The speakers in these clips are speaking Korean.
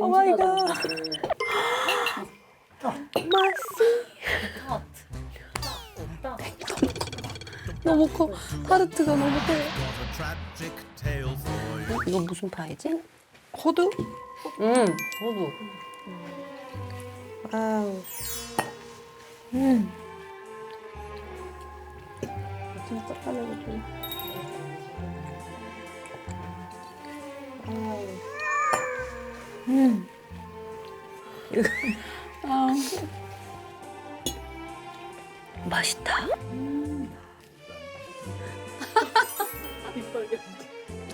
오 마이 갓. 너무 커. 타르트가 너무 커. 이건 무슨 파이지? 호두? 음, 호두. 아우. 음. 진짜 까매고 좀. 음. 아. 맛있다.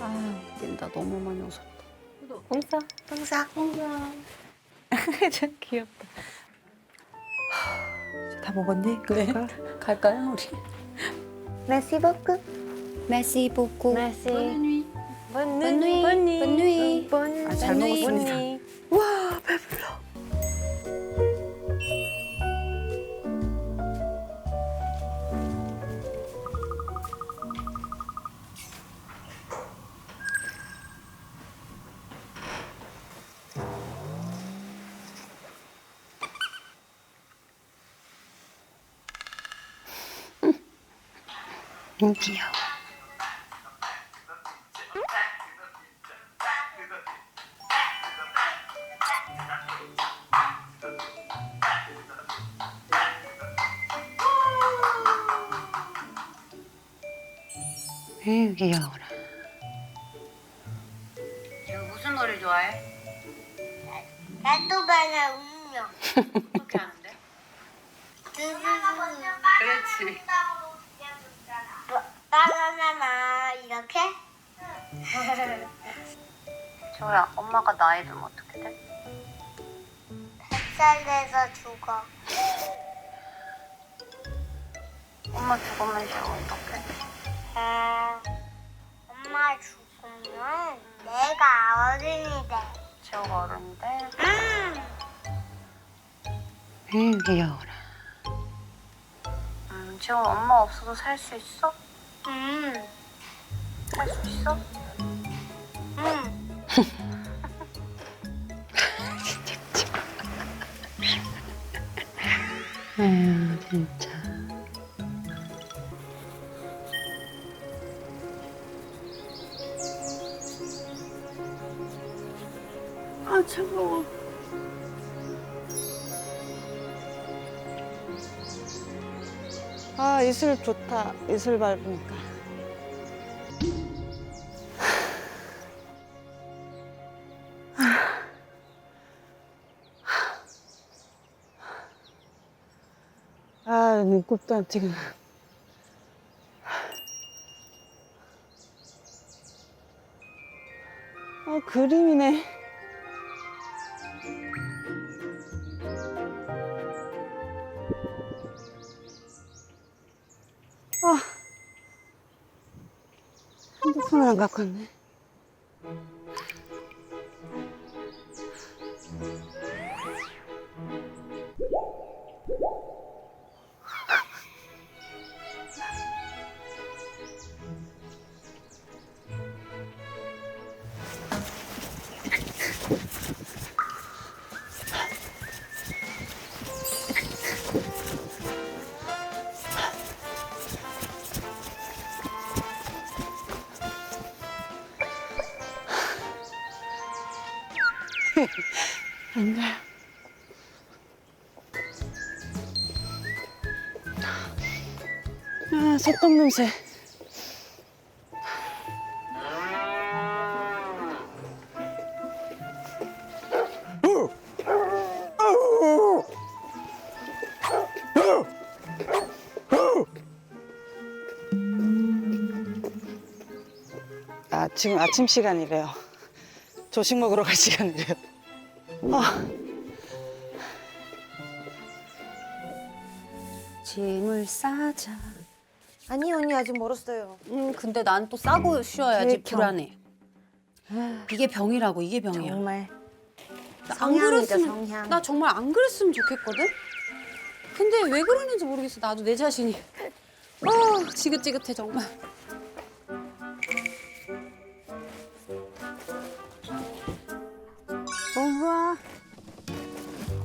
아, 웃긴다. 너무 많이 웃었다. 홍사. 홍사. 참 귀엽다. 다 먹었니? 네. 그럴까? 갈까요, 우리? 메시 보크. 메시 보고. 메시. bonne bonne nuit. Bonne nuit. bonne 아, 잘 nuit. 먹었습니다. 와 배불러. 너무 귀여워. 에휴, 귀여워라. 무슨 노래 좋아해? 나도 바나 음료. 어떻게 하는데? 그렇지. 바나나나 이렇게? 저야, 엄마가 나이 들면 어떻게 돼? 뱃살 돼서 죽어. 엄마 죽으면 이제 어떡해? 아, 엄마 죽으면 내가 어른이 돼. 지호가 어른인데. 음. 에휴, 귀여워라. 음, 지호 엄마 없어도 살 수 있어? 음. 살 수 있어? 음. 에휴, 진짜. 아, 이슬 좋다. 이슬 밟으니까. 아, 눈곱도 안 튀고. 아, 그림이네. 핸드폰을 안 갖고 왔네. 안 가요. 아, 소똥 냄새. 아, 지금 아침 시간이래요. 조식 먹으러 갈 시간이래요. 아. 짐을 싸자. 아니 언니 아직 멀었어요. 음, 근데 난 또 싸고 쉬어야지 계획형. 불안해. 이게 병이라고 이게 병이야. 정말 나안 그랬으면 성향. 나 정말 안 그랬으면 좋겠거든. 근데 왜 그러는지 모르겠어. 나도 내 자신이. 어, 지긋지긋해 정말.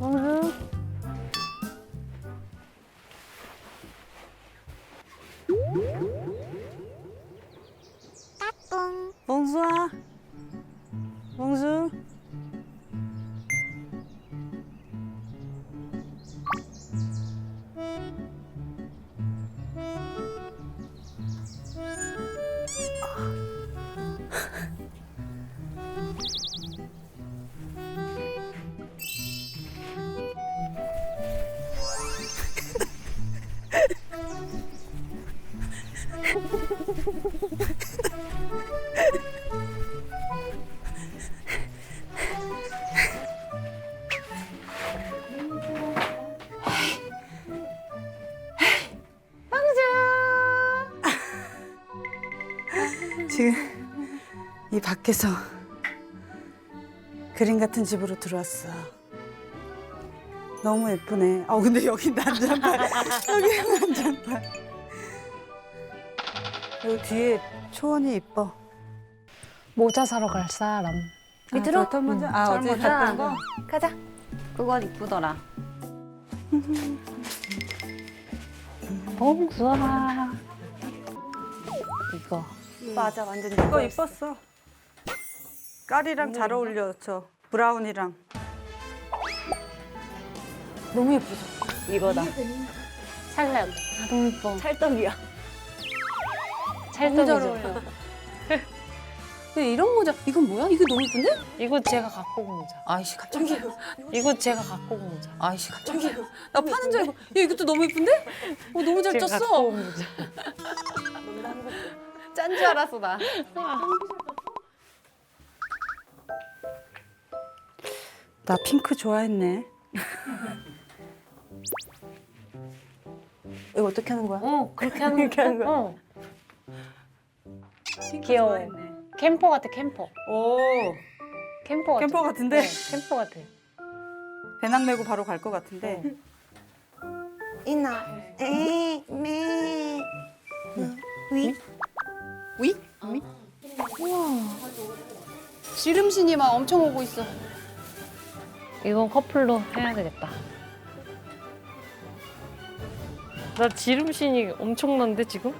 봉수. 지금 이 밖에서 그림 같은 집으로 들어왔어. 너무 예쁘네. 어 근데 여기 난장판. 여기 난장판. 여기 뒤에 초원이 이뻐. 모자 사러 갈 사람. 밑으로? 아, 털 모자? 아 어제 모자. 갔던 거? 가자. 그건 이쁘더라. 봉수아. 이거. 맞아, 완전 이거 이뻤어. 깔이랑 잘 어울려 저 브라운이랑. 너무 예쁘죠? 이거다. 찰떡. 아, 너무 예뻐. 찰떡이야. 너무 찰떡이죠. 잘 어울려. 근데 이런 모자, 이건 뭐야? 이게 너무 예쁜데? 이거 제가 갖고 온 모자. 아이씨, 깜짝이야. 이거 제가 갖고 온 모자. 아이씨, 깜짝이야. 나 파는 줄 알고. 야, 이것도 너무 예쁜데? 어, 너무 잘 제가 갖고 쪘어. 온 모자. 짠 줄 알았어, 나. 나 핑크 좋아했네. 이거 어떻게 하는 거야? 어, 그렇게 하는 거. 어. 귀여워. 캠퍼 같아, 캠퍼. 오 캠퍼 같아. 캠퍼 같은데 네, 캠퍼 같아. 배낭 메고 바로 갈 것 같은데. 이나, 에, 매, 위. 위? 지름신이 막 엄청 오고 있어. 이건 커플로 해야 되겠다. 나 지름신이 엄청난데 지금?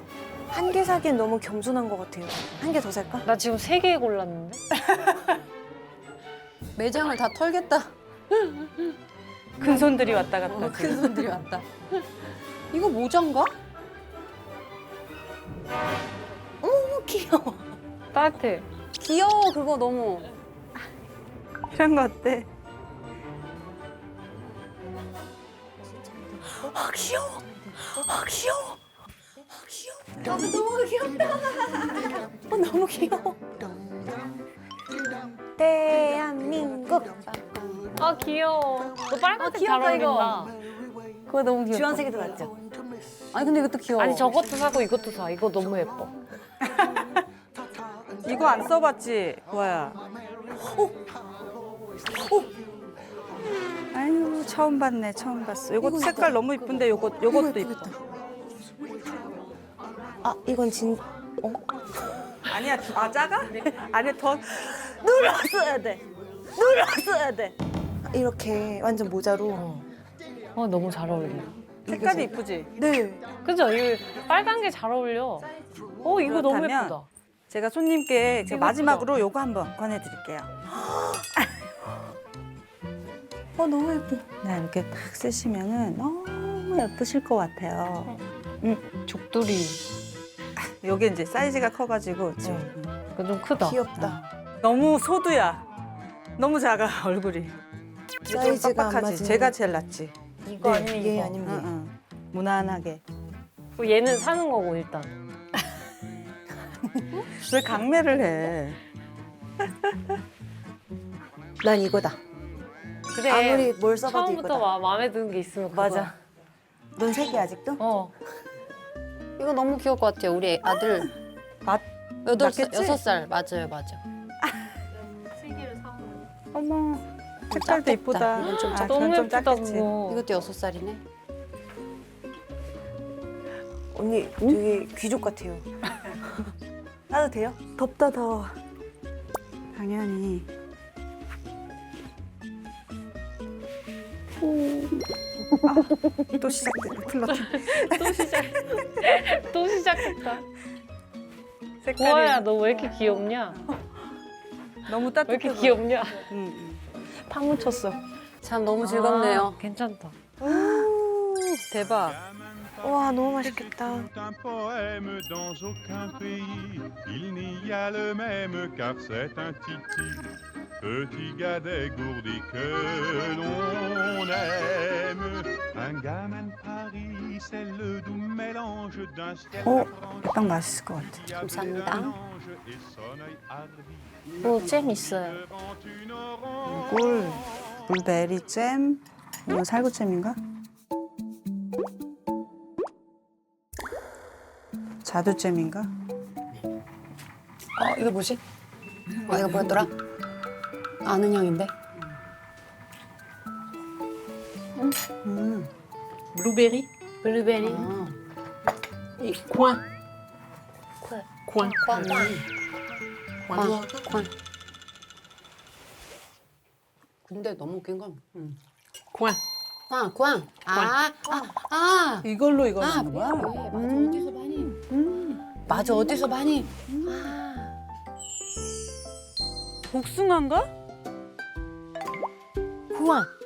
한 개 사기엔 너무 겸손한 것 같아요. 한 개 더 살까? 나 지금 세 개 골랐는데? 매장을 다 털겠다. 큰 손들이 왔다 갔다. 어. 큰 손들이 왔다. 이거 모자인가? 어머, 귀여워. 따뜻해. 귀여워, 그거 너무. 이런 거 어때? 아, 귀여워. 아, 귀여워. 어, 너무 귀여워. 대한민국. 아 귀여워. 너 빨간색 아, 잘 귀엽다, 이거. 어울린다. 그거 너무 귀여워. 주황색이 더 낫죠? 아니, 근데 이것도 귀여워. 아니 저것도 사고 이것도 사. 이거 너무 예뻐. 이거 안 써봤지, 보아야? 어? 아유, 처음 봤네, 처음 봤어. 이거 색깔. 너무 이쁜데 요거, 요것도 이뻐. 아, 이건 진, 아니야, 아, 작아? 아니, 더 눌렀어야 돼. 눌렀어야 돼. 이렇게 완전 모자로. 어 너무 잘 어울려. 색깔이 이쁘지? 네. 그죠? 이 빨간 게 잘 어울려. 어 이거 너무 그렇다면 예쁘다. 제가 손님께 제가 이거 마지막으로 요거 한번 권해드릴게요. 어, 너무 예뻐. 네, 이렇게 딱 쓰시면은 너무 예쁘실 것 같아요. 족두리. 요게 이제 사이즈가 커가지고 지금 이거 좀 크다. 귀엽다. 너무 소두야. 너무 작아 얼굴이. 좀 사이즈가 안 빡빡하지. 맞으면. 제가 제일 낫지. 이거 네, 아니면 얘 이거. 아니면 응, 얘. 응. 무난하게. 어, 얘는 사는 거고 일단. 왜 강매를 해? 난 이거다. 그래. 아무리 뭘 써봐도 처음부터 이거다. 마, 마음에 드는 게 있으면 그거야. 맞아. 넌 색이 아직도? 어. 이거 너무 귀여울 것 같아요. 우리 아들 맞 여덟 살, 맞겠지? 여섯 살 맞아요, 맞아. 어머 색깔도 작겠다. 이쁘다. 이건 좀 아, 그건 너무 좀 예쁘다 작겠지. 그거. 이것도 여섯 살이네. 언니 되게 귀족 같아요. 나도 돼요? 덥다 더워. 당연히 또 시작됐네 플러팅. 또 시작. 또 시작했다. 색깔이 보아야 너왜 이렇게 귀엽냐? 너무 왜 따뜻해. 이렇게 보여. 귀엽냐? 응, 응. 파묻혔어. 참 너무 즐겁네요. 아, 괜찮다. 대박. 와 너무 맛있겠다. Tout un poème dans aucun pays. Il n'y a le même car c'est un titi. Petit gars dégourdi que l'on aime. Un gamin de Paris, c'est le doux mélange d'un ciel 어, 빵 맛있을 것 같아. 감사합니다. hardi. 뭐잼 있어요. 꿀, 블루베리 잼, 이건 살구잼인가? 자두잼인가? 어, 이거 뭐지? 어, 이거 뭐였더라? 아는 형인데? 음, 블루베리? 블루베리. 아, 이. 꽝. 꽝. 꽝. 근데 너무 웃긴 건, 음. 꽝. 꽝, 꽝. 아, 아, 아. 이걸로 이걸 아, 먹는 거야? 그래. 맞아, 어디서 많이. 맞아, 어디서 많이. 아. 복숭아인가? 꽝. 음.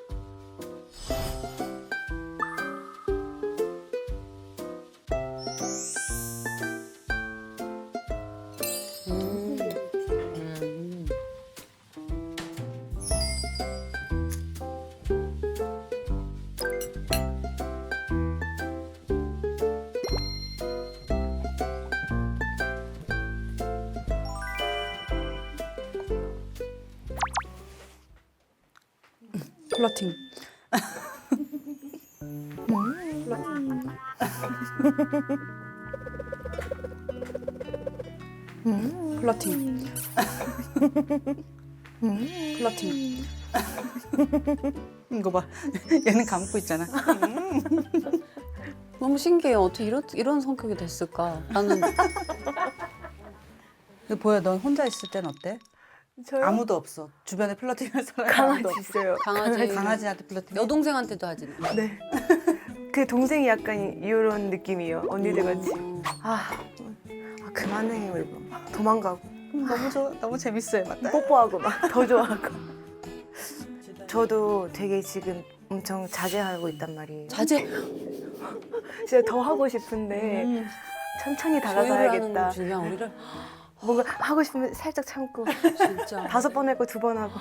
플러팅. 플러팅. 플러팅. 이거 봐. 얘는 감고 있잖아. 너무 신기해요. 어떻게 이런, 이런 성격이 됐을까? 나는 이거 보여. 넌 혼자 있을 땐 어때? 저요? 아무도 없어. 주변에 플러팅할 아무도 강아지 없어. 있어요. 강아지. 강아지한테 플러팅. 여동생한테도 하지. 네. 그 동생이 약간 이런 느낌이에요. 언니들 같이. 아, 아 그만해 이거. 도망가고 너무 좋아. 너무 재밌어요. 맞다. 뽀뽀하고 막 더 좋아하고. 저도 되게 지금 엄청 자제하고 있단 말이에요. 자제. 진짜 더 하고 싶은데 천천히 조율을 하는 다가가야겠다. 그냥 우리를 뭔가 하고 싶으면 살짝 참고 진짜 다섯 번 했고 두 번 하고.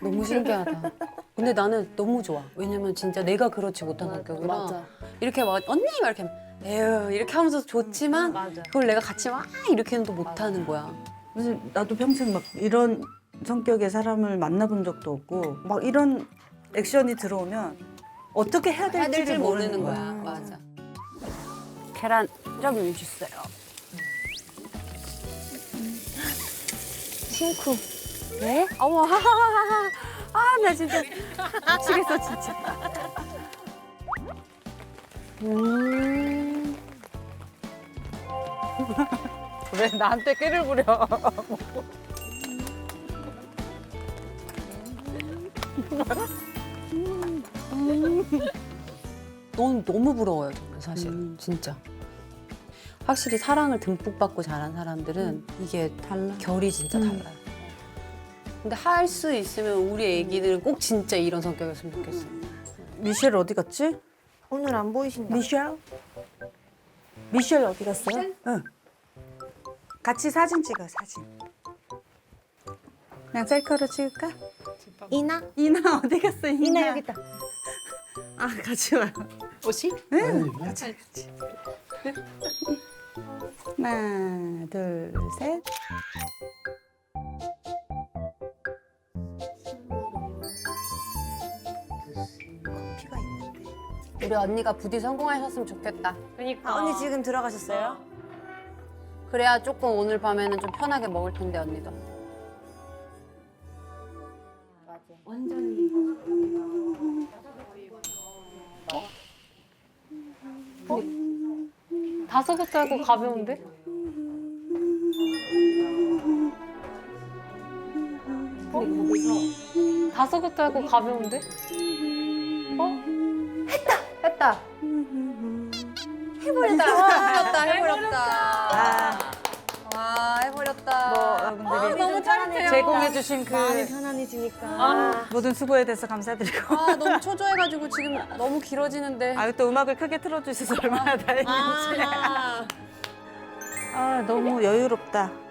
너무 신기하다. 근데 나는 너무 좋아. 왜냐면 진짜 내가 그렇지 못한 성격이라 맞아. 이렇게 막 언니 막 이렇게 에휴 이렇게 하면서 좋지만 맞아. 그걸 내가 같이 막 이렇게는 또 못하는 거야. 사실 나도 평생 막 이런 성격의 사람을 만나본 적도 없고 막 이런 액션이 들어오면 어떻게 해야 해야 될지를 될지 모르는, 모르는 거야. 거야. 맞아. 계란 좀 주세요. 싱크. 네? 어머, 하하하하. 아, 나 진짜 미치겠어, 진짜. 음. 왜 나한테 끼를 부려? 넌 너무 부러워요, 저는 사실. 진짜. 확실히 사랑을 듬뿍 받고 자란 사람들은 이게 달라. 결이 진짜 달라요. 근데 할 수 있으면 우리 애기들은 꼭 진짜 이런 성격이었으면 좋겠어. 미셸 어디 갔지? 오늘 안 보이신다. 미셸? 미셸 어디 갔어요? 응. 같이 사진 찍어 사진. 그냥 셀카로 찍을까? 이나? 이나 어디 갔어? 이나, 이나 여기 있다. 아 같이 와요. 옷이? 응. 같이 같이. 하나 둘 셋. 커피가 있는데. 우리 언니가 부디 성공하셨으면 좋겠다. 그니까. 아, 언니 지금 들어가셨어요? 그래야 조금 오늘 밤에는 좀 편하게 먹을 텐데 언니도. 다섯 것도 알고 가벼운데? 다섯 것도 하고 가벼운데? 제공해주신 그 마음이 편안해지니까. 아. 모든 수고에 대해서 감사드리고. 아 너무 초조해가지고 지금 너무 길어지는데. 아, 또 음악을 크게 틀어주셔서 얼마나 다행인지. 아. 아, 너무 여유롭다.